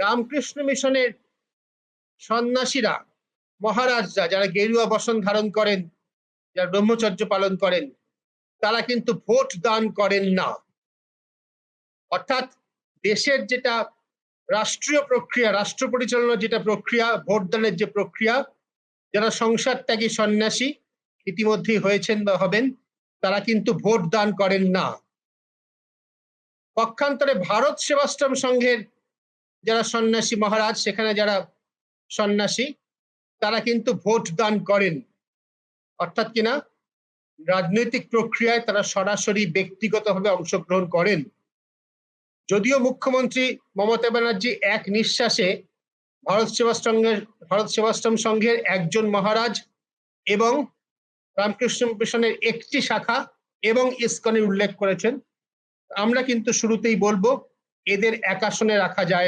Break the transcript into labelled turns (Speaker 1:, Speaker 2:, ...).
Speaker 1: রামকৃষ্ণ মিশনের সন্ন্যাসীরা, মহারাজরা যারা গেরুয়া বসন ধারণ করেন, যারা ব্রহ্মচর্য পালন করেন, তারা কিন্তু ভোট দান করেন না। অর্থাৎ দেশের যেটা রাষ্ট্রীয় প্রক্রিয়া, রাষ্ট্র পরিচালনার যেটা প্রক্রিয়া, ভোট দানের যে প্রক্রিয়া, যারা সংসার ত্যাগী সন্ন্যাসী ইতিমধ্যেই হয়েছেন বা হবেন, তারা কিন্তু ভোট দান করেন না। পক্ষান্তরে ভারত সেবাশ্রম সংঘের যারা সন্ন্যাসী মহারাজ, সেখানে যারা সন্ন্যাসী, তারা কিন্তু ভোট দান করেন। অর্থাৎ কিনা রাজনৈতিক প্রক্রিয়ায় তারা সরাসরি ব্যক্তিগতভাবে অংশগ্রহণ করেন। যদিও মুখ্যমন্ত্রী মমতা ব্যানার্জি এক নিঃশ্বাসে ভারত সেবাশ্রমের, ভারত সেবাশ্রম সংঘের একজন মহারাজ এবং রামকৃষ্ণ মিশনের একটি শাখা এবং ইস্কনের উল্লেখ করেছেন। আমরা কিন্তু শুরুতেই বলব, এদের একাশনে রাখা যায়